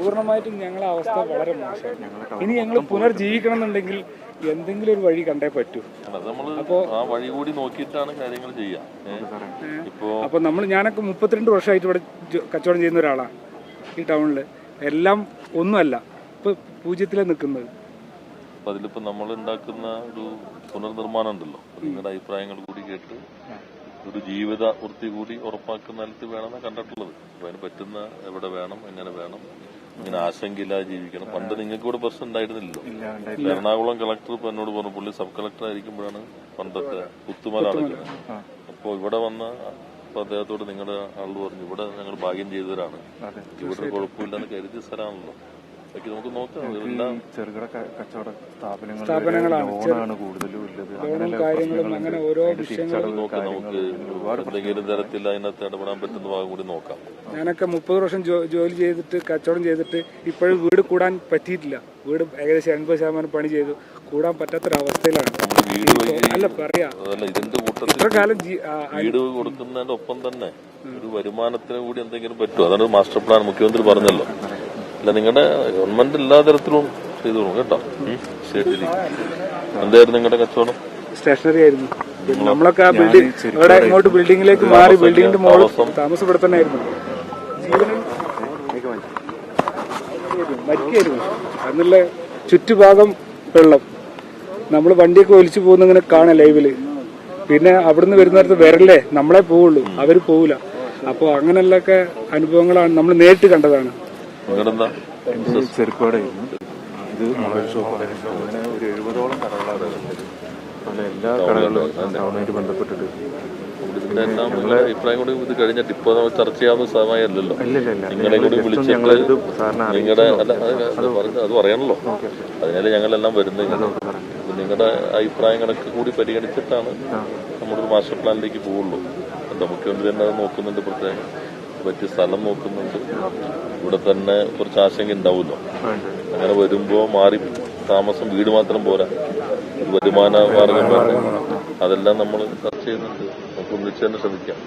പൂർണമായിട്ടും ഞങ്ങളെ അവസ്ഥ വളരെ മോശമാണ്. ഇനി ഞങ്ങൾ പുനർജീവിക്കണം എന്നുണ്ടെങ്കിൽ എന്തെങ്കിലും ഒരു വഴി കണ്ടേ പറ്റൂ. അപ്പൊ നമ്മൾ ആ വഴി കൂടി നോക്കിയിട്ടാണ് കാര്യങ്ങൾ ചെയ്യുക അപ്പോൾ നമ്മൾ ഞാനൊക്കെ മുപ്പത്തിരണ്ട് വർഷമായിട്ട് ഇവിടെ കച്ചവടം ചെയ്യുന്ന ഒരാളാണ് ഈ ടൗണിൽ. എല്ലാം ഒന്നുമല്ല. ഇപ്പൊ പൂജ്യത്തിലാണ് നിൽക്കുന്നത്. അപ്പൊ അതിലിപ്പോ നമ്മൾ ഉണ്ടാക്കുന്ന ഒരു പുനർനിർമ്മാണം ഉണ്ടല്ലോ. നിങ്ങളുടെ അഭിപ്രായങ്ങൾ കൂടി കേട്ട് ഒരു ജീവിത വൃത്തി കൂടി ഉറപ്പാക്കുന്ന നിലത്ത് വേണമെന്നാണ് കണ്ടിട്ടുള്ളത്. അപ്പൊ അതിന് പറ്റുന്ന എവിടെ വേണം എങ്ങനെ വേണം ഇങ്ങനെ ആശങ്കയില്ലാതെ ജീവിക്കണം. പണ്ട് നിങ്ങൾക്ക് ഇവിടെ പ്രശ്നം ഉണ്ടായിരുന്നില്ലല്ലോ. എറണാകുളം കളക്ടർ ഇപ്പൊ എന്നോട് പറഞ്ഞു പുള്ളി സബ് കളക്ടർ ആയിരിക്കുമ്പോഴാണ് പണ്ടത്തെ കുത്തുമല അടയ്ക്കുന്നത് അപ്പോൾ ഇവിടെ വന്ന അപ്പൊ അദ്ദേഹത്തോട് നിങ്ങളുടെ ആൾ പറഞ്ഞു ഇവിടെ ഞങ്ങൾ ഭാഗ്യം ചെയ്തവരാണ്. ഇവിടെ കുഴപ്പമില്ലെന്ന് കരുതിയ സ്ഥലമാണല്ലോ. നമുക്ക് നോക്കാം. ചെറുകിട കച്ചവട സ്ഥാപനങ്ങളാണ്. ലോണാണ് ഉള്ളത് കാര്യങ്ങളും അങ്ങനെ ഓരോ വിഷയങ്ങളും നോക്കാം നമുക്ക് എന്തെങ്കിലും തരത്തിൽ അതിനകത്ത് ഇടപെടാൻ പറ്റുന്ന ഭാഗം കൂടി നോക്കാം. ഞാനൊക്കെ മുപ്പത് വർഷം ജോലി ചെയ്തിട്ട് കച്ചവടം ചെയ്തിട്ട് ഇപ്പോഴും വീട് കൂടാൻ പറ്റിയിട്ടില്ല. വീട് ഏകദേശം എൺപത് ശതമാനം പണി ചെയ്തു. കൂടാൻ പറ്റാത്തൊരവസ്ഥയിലാണ്. അല്ല പറയാ. ഇതിന്റെ കൂട്ടത്തിൽ കാലം വീട് കൊടുക്കുന്നതിന്റെ ഒപ്പം തന്നെ ഒരു വരുമാനത്തിന് കൂടി എന്തെങ്കിലും പറ്റുമോ അതാണ് മാസ്റ്റർ പ്ലാൻ മുഖ്യമന്ത്രി പറഞ്ഞല്ലോ. അല്ല നിങ്ങളുടെ ഗവൺമെന്റ് എല്ലാ തരത്തിലും ചെയ്തോളൂ കേട്ടോ. ശരി. എന്തായിരുന്നു നിങ്ങളുടെ കച്ചവടം? സ്റ്റേഷനറി ആയിരുന്നു. നമ്മളൊക്കെ ആ ബിൽഡിംഗ് ഇവിടെ ഇങ്ങോട്ട് ബിൽഡിംഗിലേക്ക് മാറി ബിൽഡിങ്ങിന്റെ മുകളിൽ താമസം ഇവിടെ തന്നെ ആയിരുന്നു ജീവനും മരിക്കായിരുന്നു. അന്നുള്ള ചുറ്റുഭാഗം വെള്ളം. നമ്മൾ വണ്ടിയൊക്കെ ഒലിച്ചു പോകുന്ന ഇങ്ങനെ കാണാം ലൈവിൽ. പിന്നെ അവിടുന്ന് വരുന്നിടത്ത് വരല്ലേ നമ്മളെ പോവുള്ളൂ. അവർ പോവില്ല അപ്പോൾ അങ്ങനെയുള്ളൊക്കെ അനുഭവങ്ങളാണ് നമ്മൾ നേരിട്ട് കണ്ടതാണ്. ചെറുപ്പാടായിരുന്നു. ഇത് മൊബൈൽ ഷോപ്പായിരുന്നു അങ്ങനെ ഒരു എഴുപതോളം കടകളാണ് ഉള്ളത് പല എല്ലാ കടകളും ടൗണായിട്ട് ബന്ധപ്പെട്ടിട്ട്. ഇതിന്റെ എല്ലാം അഭിപ്രായം കൂടി ഇത് കഴിഞ്ഞിട്ട് ഇപ്പൊ നമ്മൾ ചർച്ച ചെയ്യാവുന്ന സമയമല്ലല്ലോ. നിങ്ങളെ കൂടി വിളിച്ചിട്ട് നിങ്ങളുടെ അല്ല അത് അത് അത് പറയണല്ലോ അതിനാല് ഞങ്ങളെല്ലാം വരുന്നത് നിങ്ങളുടെ അഭിപ്രായങ്ങളൊക്കെ കൂടി പരിഗണിച്ചിട്ടാണ് നമ്മളൊരു മാസ്റ്റർ പ്ലാനിലേക്ക് പോവുള്ളൂ. മുഖ്യമന്ത്രി തന്നെ നോക്കുന്നുണ്ട് പ്രത്യേകം. പറ്റിയ സ്ഥലം നോക്കുന്നുണ്ട്. ഇവിടെ തന്നെ കുറച്ച് ആശങ്ക ഉണ്ടാവുമല്ലോ. അങ്ങനെ വരുമ്പോ മാറി താമസം വീട് മാത്രം പോരാ. വരുമാന മാർഗം അതെല്ലാം നമ്മൾ ചർച്ച ചെയ്യുന്നുണ്ട് നമുക്ക് ഒന്നിച്ചു തന്നെ ശ്രമിക്കാം.